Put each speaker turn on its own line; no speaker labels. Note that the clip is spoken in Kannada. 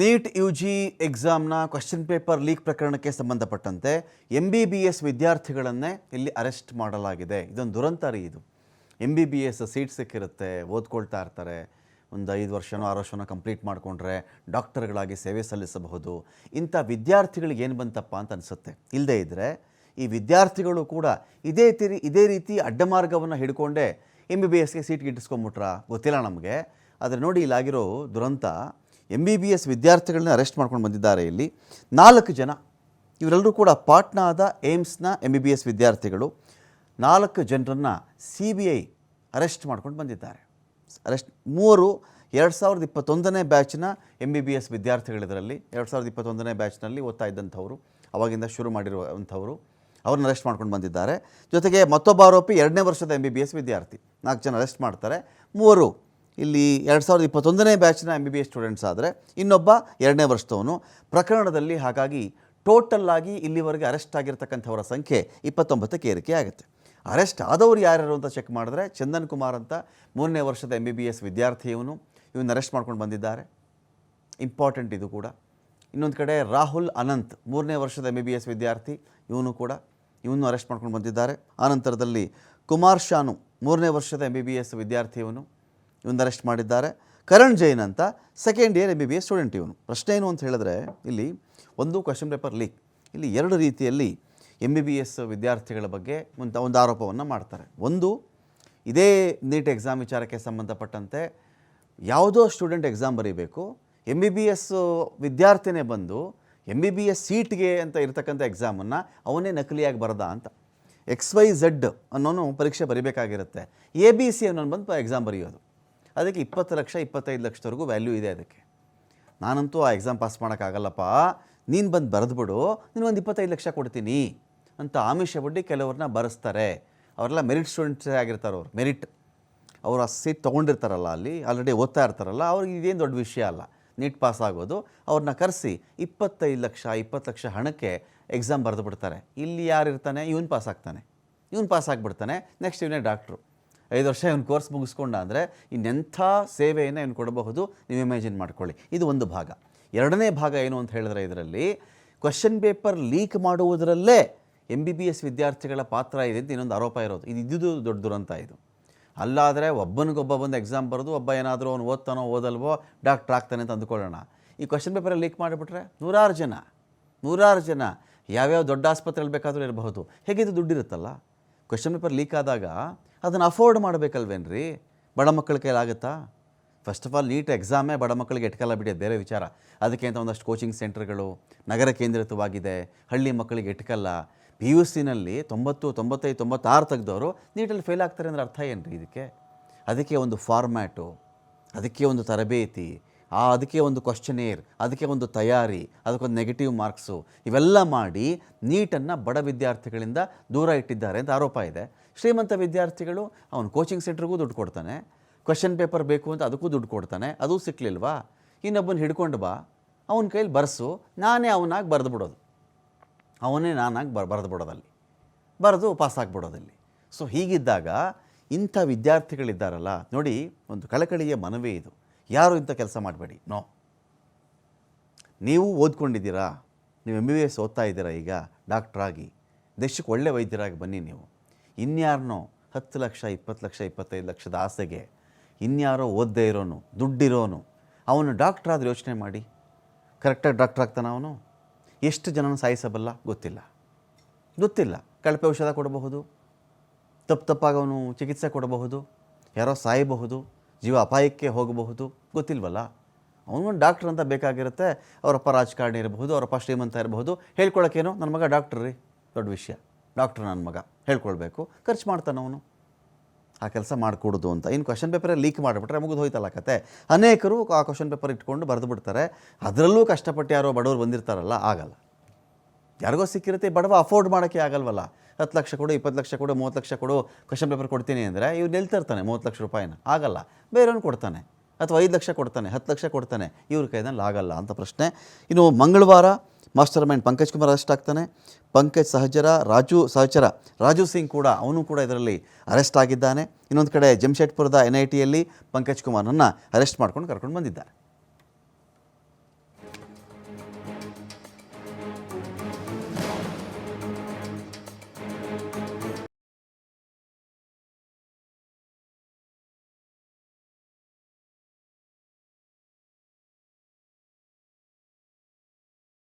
ನೀಟ್ ಯು ಜಿ ಎಕ್ಸಾಮ್ನ ಕ್ವಶನ್ ಪೇಪರ್ ಲೀಕ್ ಪ್ರಕರಣಕ್ಕೆ ಸಂಬಂಧಪಟ್ಟಂತೆ ಎಂ ಬಿ ಬಿ ಎಸ್ ವಿದ್ಯಾರ್ಥಿಗಳನ್ನೇ ಇಲ್ಲಿ ಅರೆಸ್ಟ್ ಮಾಡಲಾಗಿದೆ. ಇದೊಂದು ದುರಂತ ರೀ ಇದು. M B B S seat ಸಿಕ್ಕಿರುತ್ತೆ, ಓದ್ಕೊಳ್ತಾ ಇರ್ತಾರೆ. ಒಂದು ಐದು ವರ್ಷನೋ ಆರು ವರ್ಷನೋ ಕಂಪ್ಲೀಟ್ ಮಾಡಿಕೊಂಡ್ರೆ ಡಾಕ್ಟರ್ಗಳಾಗಿ ಸೇವೆ ಸಲ್ಲಿಸಬಹುದು. ಇಂಥ ವಿದ್ಯಾರ್ಥಿಗಳಿಗೆ ಏನು ಬಂತಪ್ಪ ಅಂತ ಅನಿಸುತ್ತೆ. ಇಲ್ಲದೇ ಇದ್ದರೆ ಈ ವಿದ್ಯಾರ್ಥಿಗಳು ಕೂಡ ಇದೇ ತಿರಿ, ಇದೇ ರೀತಿ ಅಡ್ಡಮಾರ್ಗವನ್ನು ಹಿಡ್ಕೊಂಡೇ ಎಂ ಬಿ ಬಿ ಎಸ್ಗೆ ಸೀಟ್ ಗಿಟ್ಟಿಸ್ಕೊಂಬಿಟ್ರಾ? ಗೊತ್ತಿಲ್ಲ ನಮಗೆ. ಆದರೆ ನೋಡಿ, ಇಲ್ಲಾಗಿರೋ ದುರಂತ ಎಂ ಬಿ ಬಿ ಎಸ್ ವಿದ್ಯಾರ್ಥಿಗಳನ್ನ ಅರೆಸ್ಟ್ ಮಾಡ್ಕೊಂಡು ಬಂದಿದ್ದಾರೆ ಇಲ್ಲಿ. ನಾಲ್ಕು ಜನ, ಇವರೆಲ್ಲರೂ ಕೂಡ ಪಾಟ್ನಾದ ಏಮ್ಸ್ನ ಎಂ ಬಿ ಬಿ ಎಸ್ ವಿದ್ಯಾರ್ಥಿಗಳು. ನಾಲ್ಕು ಜನರನ್ನು ಸಿ ಬಿ ಐ ಅರೆಸ್ಟ್ ಮಾಡ್ಕೊಂಡು ಬಂದಿದ್ದಾರೆ. ಅರೆಸ್ಟ್ ಮೂವರು ಎರಡು ಸಾವಿರದ ಇಪ್ಪತ್ತೊಂದನೇ ಬ್ಯಾಚ್ನ ಎಂ ಬಿ ಬಿ ಎಸ್ ವಿದ್ಯಾರ್ಥಿಗಳಿದರಲ್ಲಿ, ಎರಡು ಸಾವಿರದ ಇಪ್ಪತ್ತೊಂದನೇ ಬ್ಯಾಚ್ನಲ್ಲಿ ಓದ್ತಾ ಇದ್ದಂಥವರು, ಅವಾಗಿಂದ ಶುರು ಮಾಡಿರುವಂಥವರು, ಅವ್ರನ್ನ ಅರೆಸ್ಟ್ ಮಾಡ್ಕೊಂಡು ಬಂದಿದ್ದಾರೆ. ಜೊತೆಗೆ ಮತ್ತೊಬ್ಬ ಆರೋಪಿ ಎರಡನೇ ವರ್ಷದ ಎಂ ಬಿ ಬಿ ಎಸ್ ವಿದ್ಯಾರ್ಥಿ. ನಾಲ್ಕು ಜನ ಅರೆಸ್ಟ್ ಮಾಡ್ತಾರೆ. ಮೂವರು ಇಲ್ಲಿ ಎರಡು ಸಾವಿರದ ಇಪ್ಪತ್ತೊಂದನೇ ಬ್ಯಾಚ್ನ M B B S students ಆದರೆ ಇನ್ನೊಬ್ಬ ಎರಡನೇ ವರ್ಷದವನು. ಪ್ರಕರಣದಲ್ಲಿ ಹಾಗಾಗಿ ಟೋಟಲ್ ಆಗಿ ಇಲ್ಲಿವರೆಗೆ ಅರೆಸ್ಟ್ ಆಗಿರ್ತಕ್ಕಂಥವರ ಸಂಖ್ಯೆ ಇಪ್ಪತ್ತೊಂಬತ್ತಕ್ಕೆ ಏರಿಕೆ ಆಗುತ್ತೆ. ಅರೆಸ್ಟ್ ಆದವರು ಯಾರ್ಯಾರು ಅಂತ ಚೆಕ್ ಮಾಡಿದ್ರೆ ಚಂದನ್ ಕುಮಾರ್ ಅಂತ ಮೂರನೇ ವರ್ಷದ ಎಂ ಬಿ ಬಿ ಎಸ್ ವಿದ್ಯಾರ್ಥಿ ಇವನು ಇವನ್ನ ಅರೆಸ್ಟ್ ಮಾಡ್ಕೊಂಡು ಬಂದಿದ್ದಾರೆ. ಇಂಪಾರ್ಟೆಂಟ್ ಇದು ಕೂಡ. ಇನ್ನೊಂದು ಕಡೆ ರಾಹುಲ್ ಅನಂತ್, ಮೂರನೇ ವರ್ಷದ ಎಂ ಬಿ ಬಿ ಎಸ್ ವಿದ್ಯಾರ್ಥಿ, ಇವನು ಕೂಡ ಇವನು ಅರೆಸ್ಟ್ ಮಾಡ್ಕೊಂಡು ಬಂದಿದ್ದಾರೆ. ಆನಂತರದಲ್ಲಿ ಕುಮಾರ್ ಶಾನು, ಮೂರನೇ ವರ್ಷದ ಎಂ ಬಿ ಬಿ ಎಸ್ ವಿದ್ಯಾರ್ಥಿ ಇವನು ಇವನ್ನ ಅರೆಸ್ಟ್ ಮಾಡಿದ್ದಾರೆ. ಕರಣ್ ಜೈನ್ ಅಂತ second year M B B S student ಇವನು. ಪ್ರಶ್ನೆ ಏನು ಅಂತ ಹೇಳಿದ್ರೆ, ಇಲ್ಲಿ ಒಂದು ಕ್ವಶನ್ ಪೇಪರ್ ಲೀಕ್ ಇಲ್ಲಿ ಎರಡು ರೀತಿಯಲ್ಲಿ ಎಂ ಬಿ ಬಿ ಎಸ್ ವಿದ್ಯಾರ್ಥಿಗಳ ಬಗ್ಗೆ ಒಂದು ಒಂದು ಆರೋಪವನ್ನು ಮಾಡ್ತಾರೆ. ಒಂದು, ಇದೇ ನೀಟ್ ಎಕ್ಸಾಮ್ ವಿಚಾರಕ್ಕೆ ಸಂಬಂಧಪಟ್ಟಂತೆ ಯಾವುದೋ ಸ್ಟೂಡೆಂಟ್ ಎಕ್ಸಾಮ್ ಬರೀಬೇಕು. ಎಂ ಬಿ ಬಿ ಎಸ್ ವಿದ್ಯಾರ್ಥಿನೇ ಬಂದು ಎಂ ಬಿ ಬಿ ಎಸ್ ಸೀಟ್ಗೆ ಅಂತ ಇರತಕ್ಕಂಥ ಎಕ್ಸಾಮನ್ನು ಅವನೇ ನಕಲಿಯಾಗಿ ಬರದ ಅಂತ. ಎಕ್ಸ್ ವೈ ಝಡ್ ಅನ್ನೋನು ಪರೀಕ್ಷೆ ಬರೀಬೇಕಾಗಿರುತ್ತೆ. ಎ ಬಿ ಸಿ ಅನ್ನೋನು ಬಂದು ಎಕ್ಸಾಮ್ ಬರೆಯೋದು. ಅದಕ್ಕೆ ಇಪ್ಪತ್ತು ಲಕ್ಷ, ಇಪ್ಪತ್ತೈದು ಲಕ್ಷದವರೆಗೂ ವ್ಯಾಲ್ಯೂ ಇದೆ ಅದಕ್ಕೆ. ನಾನಂತೂ ಆ ಎಕ್ಸಾಮ್ ಪಾಸ್ ಮಾಡೋಕ್ಕಾಗಲ್ಲಪ್ಪ. ನೀನು ಬಂದು ಬರೆದ್ಬಿಡು ನೀನು ಒಂದು ಇಪ್ಪತ್ತೈದು ಲಕ್ಷ ಕೊಡ್ತೀನಿ ಅಂತ ಆಮಿಷ ಬಡ್ಡಿ ಕೆಲವ್ರನ್ನ ಬರೆಸ್ತಾರೆ. ಅವರೆಲ್ಲ ಮೆರಿಟ್ ಸ್ಟೂಡೆಂಟ್ಸೇ ಆಗಿರ್ತಾರೆ ಅವ್ರು ಮೆರಿಟ್ ಅವರು ಆ ಸೀಟ್ ತೊಗೊಂಡಿರ್ತಾರಲ್ಲ ಅಲ್ಲಿ ಆಲ್ರೆಡಿ ಓದ್ತಾ ಇರ್ತಾರಲ್ಲ, ಅವ್ರಿಗೆ ಇದೇನು ದೊಡ್ಡ ವಿಷಯ ಅಲ್ಲ. ನೀಟ್ ಪಾಸ್ ಆಗೋದು. ಅವ್ರನ್ನ ಕರೆಸಿ ಇಪ್ಪತ್ತೈದು ಲಕ್ಷ, ಇಪ್ಪತ್ತು ಲಕ್ಷ ಹಣಕ್ಕೆ ಎಕ್ಸಾಮ್ ಬರೆದು ಬಿಡ್ತಾರೆ. ಇಲ್ಲಿ ಯಾರು ಇರ್ತಾನೆ? ಇವನು ಪಾಸ್ ಆಗ್ತಾನೆ. ಇವನು ಪಾಸ್ ಆಗಿಬಿಡ್ತಾನೆ. ನೆಕ್ಸ್ಟ್ ಇವನೇ ಡಾಕ್ಟ್ರು ಐದು ವರ್ಷ ಇವನು ಕೋರ್ಸ್ ಮುಗಿಸ್ಕೊಂಡ ಅಂದರೆ ಇನ್ನೆಂಥ ಸೇವೆಯನ್ನು ಇವನು ಕೊಡಬಹುದು, ನೀವು ಇಮ್ಯಾಜಿನ್ ಮಾಡ್ಕೊಳ್ಳಿ. ಇದು ಒಂದು ಭಾಗ. ಎರಡನೇ ಭಾಗ ಏನು ಅಂತ ಹೇಳಿದ್ರೆ ಇದರಲ್ಲಿ ಕ್ವಶನ್ ಪೇಪರ್ ಲೀಕ್ ಮಾಡುವುದರಲ್ಲೇ ಎಂ ಬಿ ಬಿ ಎಸ್ ವಿದ್ಯಾರ್ಥಿಗಳ ಪಾತ್ರ ಇದೆ ಅಂತ ಇನ್ನೊಂದು ಆರೋಪ ಇರೋದು. ಇದು ಇದ್ದುದು ದೊಡ್ಡ ದುರಂತ ಇದು. ಅಲ್ಲಾದರೆ ಒಬ್ಬನಿಗೊಬ್ಬ ಬಂದು ಎಕ್ಸಾಮ್ ಬರೆದು ಒಬ್ಬ ಏನಾದರೂ ಅವನು ಓದ್ತಾನೋ ಓದಲ್ವೋ ಡಾಕ್ಟ್ರ್ ಆಗ್ತಾನೆ ಅಂತ ಅಂದ್ಕೊಳ್ಳೋಣ. ಈ ಕ್ವಶನ್ ಪೇಪರಲ್ಲಿ ಲೀಕ್ ಮಾಡಿಬಿಟ್ರೆ ನೂರಾರು ಜನ ನೂರಾರು ಜನ ಯಾವ್ಯಾವ ದೊಡ್ಡ ಆಸ್ಪತ್ರೆಯಲ್ಲಿ ಬೇಕಾದರೂ ಇರಬಹುದು. ಹೇಗಿದ್ದು ದುಡ್ಡಿರುತ್ತಲ್ಲ? ಕ್ವಶನ್ ಪೇಪರ್ ಲೀಕ್ ಆದಾಗ ಅದನ್ನು ಅಫೋರ್ಡ್ ಮಾಡಬೇಕಲ್ವೇನ್ರಿ? ಬಡ ಮಕ್ಕಳ ಕೈಲಾಗುತ್ತಾ ಫಸ್ಟ್ ಆಫ್ ಆಲ್ ನೀಟ್ ಎಕ್ಸಾಮೇ ಬಡ ಮಕ್ಕಳಿಗೆ ಎಟ್ಕಲ್ಲ ಬಿಡಿ ಬೇರೆ ವಿಚಾರ. ಅದಕ್ಕೆ ಅಂತ ಒಂದಷ್ಟು ಕೋಚಿಂಗ್ ಸೆಂಟರ್ಗಳು ನಗರ ಕೇಂದ್ರಿತವಾಗಿದೆ, ಹಳ್ಳಿ ಮಕ್ಕಳಿಗೆ ಎಟ್ಕಲ್ಲ? ಪಿ ಯು ಸಿನಲ್ಲಿ ತೊಂಬತ್ತು, ತೊಂಬತ್ತೈದು, ತೊಂಬತ್ತಾರು ತೆಗೆದವರು ನೀಟಲ್ಲಿ ಫೇಲ್ ಆಗ್ತಾರೆ ಅಂದರೆ ಅರ್ಥ ಏನು ರೀ ಇದಕ್ಕೆ? ಅದಕ್ಕೆ ಒಂದು ಫಾರ್ಮ್ಯಾಟು ಅದಕ್ಕೆ ಒಂದು ತರಬೇತಿ ಆ, ಅದಕ್ಕೆ ಒಂದು ಕ್ವಶನೇರ್ ಅದಕ್ಕೆ ಒಂದು ತಯಾರಿ ಅದಕ್ಕೊಂದು ನೆಗೆಟಿವ್ ಮಾರ್ಕ್ಸು ಇವೆಲ್ಲ ಮಾಡಿ ನೀಟನ್ನು ಬಡ ವಿದ್ಯಾರ್ಥಿಗಳಿಂದ ದೂರ ಇಟ್ಟಿದ್ದಾರೆ ಅಂತ ಆರೋಪ ಇದೆ. ಶ್ರೀಮಂತ ವಿದ್ಯಾರ್ಥಿಗಳು, ಅವನು ಕೋಚಿಂಗ್ ಸೆಂಟ್ರಿಗೂ ದುಡ್ಡು ಕೊಡ್ತಾನೆ. ಕ್ವಶನ್ ಪೇಪರ್ ಬೇಕು ಅಂತ ಅದಕ್ಕೂ ದುಡ್ಡು ಕೊಡ್ತಾನೆ. ಅದೂ ಸಿಕ್ಕಲಿಲ್ವಾ ಇನ್ನೊಬ್ಬನ ಹಿಡ್ಕೊಂಡು ಬಾ. ಅವನ ಕೈಲಿ ಬರೆಸು. ನಾನೇ ಅವನಾಗಿ ಬರೆದು ಬಿಡೋದು. ಅವನೇ ನಾನಾಗಿ ಬರ್, ಬರೆದು ಬಿಡೋದಲ್ಲಿ. ಬರೆದು ಪಾಸ್ ಆಗಿಬಿಡೋದಲ್ಲಿ. ಸೊ ಹೀಗಿದ್ದಾಗ ಇಂಥ ವಿದ್ಯಾರ್ಥಿಗಳಿದ್ದಾರಲ್ಲ, ನೋಡಿ, ಒಂದು ಕಳಕಳಿಯ ಮನವೇ ಇದು. ಯಾರು ಇಂಥ ಕೆಲಸ ಮಾಡಬೇಡಿ? ನೋ. ನೀವು ಓದ್ಕೊಂಡಿದ್ದೀರಾ? ನೀವು ಎಂ ಬಿ ಬಿ ಎಸ್ ಓದ್ತಾ ಇದ್ದೀರಾ ಈಗ? ಡಾಕ್ಟ್ರಾಗಿ ದೇಶಕ್ಕೆ ಒಳ್ಳೆ ವೈದ್ಯರಾಗಿ ಬನ್ನಿ ನೀವು. ಇನ್ಯಾರನೋ ಹತ್ತು ಲಕ್ಷ, ಇಪ್ಪತ್ತು ಲಕ್ಷ, ಇಪ್ಪತ್ತೈದು ಲಕ್ಷದ ಆಸೆಗೆ ಇನ್ಯಾರೋ ಓದದೇ ಇರೋನು, ದುಡ್ಡಿರೋನು. ಅವನು ಡಾಕ್ಟ್ರ್ ಆದರೆ ಯೋಚನೆ ಮಾಡಿ. ಕರೆಕ್ಟಾಗಿ ಡಾಕ್ಟ್ರ್ ಆಗ್ತಾನೆ ಅವನು? ಎಷ್ಟು ಜನನ ಸಾಯಿಸಬಲ್ಲ? ಗೊತ್ತಿಲ್ಲ. ಗೊತ್ತಿಲ್ಲ. ಕಳಪೆ ಔಷಧ ಕೊಡಬಹುದು. ತಪ್ಪು ತಪ್ಪಾಗಿ ಅವನು ಚಿಕಿತ್ಸೆ ಕೊಡಬಹುದು. ಯಾರೋ ಸಾಯಬಹುದು. ಜೀವ ಅಪಾಯಕ್ಕೆ ಹೋಗಬಹುದು? ಗೊತ್ತಿಲ್ವಲ್ಲ? ಅವನು ಡಾಕ್ಟ್ರ್ ಅಂತ ಬೇಕಾಗಿರುತ್ತೆ. ಅವರಪ್ಪ ರಾಜಕಾರಣಿ ಇರಬಹುದು ಅವರಪ್ಪ ಶ್ರೀಮಂತ ಇರಬಹುದು. ಹೇಳ್ಕೊಳಕ್ಕೇನು? ನನ್ನ ಮಗ ಡಾಕ್ಟ್ರ್ ರೀ. ದೊಡ್ಡ ವಿಷಯ. ಡಾಕ್ಟ್ರ್ ನನ್ನ ಮಗ. ಹೇಳ್ಕೊಳ್ಬೇಕು. ಖರ್ಚು ಮಾಡ್ತಾನೆ ಅವನು. ಆ ಕೆಲಸ ಮಾಡಿಕೊಡೋದು ಅಂತ. ಇನ್ನು ಕ್ವಶನ್ ಪೇಪರೇ ಲೀಕ್ ಮಾಡಿಬಿಟ್ರೆ ಮುಗಿದು ಹೋಯ್ತಲ್ಲ ಕತೆ. ಅನೇಕರು ಆ ಕ್ವಶನ್ ಪೇಪರ್ ಇಟ್ಕೊಂಡು ಬರೆದು ಬಿಡ್ತಾರೆ. ಅದರಲ್ಲೂ ಕಷ್ಟಪಟ್ಟು ಯಾರೋ ಬಡವರು ಬಂದಿರ್ತಾರಲ್ಲ, ಆಗಲ್ಲ. ಯಾರಿಗೋ ಸಿಕ್ಕಿರುತ್ತೆ, ಬಡವ ಅಫೋರ್ಡ್ ಮಾಡೋಕ್ಕೆ ಆಗಲ್ವಲ್ಲ? ಹತ್ತು ಲಕ್ಷ ಕೊಡು, ಇಪ್ಪತ್ತು ಲಕ್ಷ ಕೊಡು, ಮೂವತ್ತು ಲಕ್ಷ ಕೊಡು, ಕ್ವಶನ್ ಪೇಪರ್ ಕೊಡ್ತೀನಿ ಅಂದರೆ ಇವ್ರು ನಿಲ್ತಿರ್ತಾನೆ ಮೂವತ್ತು ಲಕ್ಷ ರೂಪಾಯಿನ. ಆಗಲ್ಲ. ಬೇರೆಯವ್ನು ಕೊಡ್ತಾನೆ. ಅಥವಾ ಐದು ಲಕ್ಷ ಕೊಡ್ತಾನೆ, ಹತ್ತು ಲಕ್ಷ ಕೊಡ್ತಾನೆ. ಇವ್ರ ಕೈನಲ್ಲಿ ಆಗಲ್ಲ ಅಂತ ಪ್ರಶ್ನೆ. ಇನ್ನು ಮಂಗಳವಾರ master mind Pankaj Kumar arrest ಆಗ್ತಾನೆ. ಪಂಕಜ್ ಸಹಜರ, ರಾಜು ಸಹಚರ ರಾಜು ಸಿಂಗ್ ಕೂಡ, ಅವನು ಕೂಡ ಇದರಲ್ಲಿ ಅರೆಸ್ಟ್ ಆಗಿದ್ದಾನೆ. ಇನ್ನೊಂದು ಕಡೆ ಜಮ್ಶೆಡ್ಪುರದ ಎನ್ ಐ ಟಿಯಲ್ಲಿ ಪಂಕಜ್ ಕುಮಾರನ್ನು ಅರೆಸ್ಟ್ ಮಾಡ್ಕೊಂಡು ಕರ್ಕೊಂಡು ಬಂದಿದ್ದಾರೆ.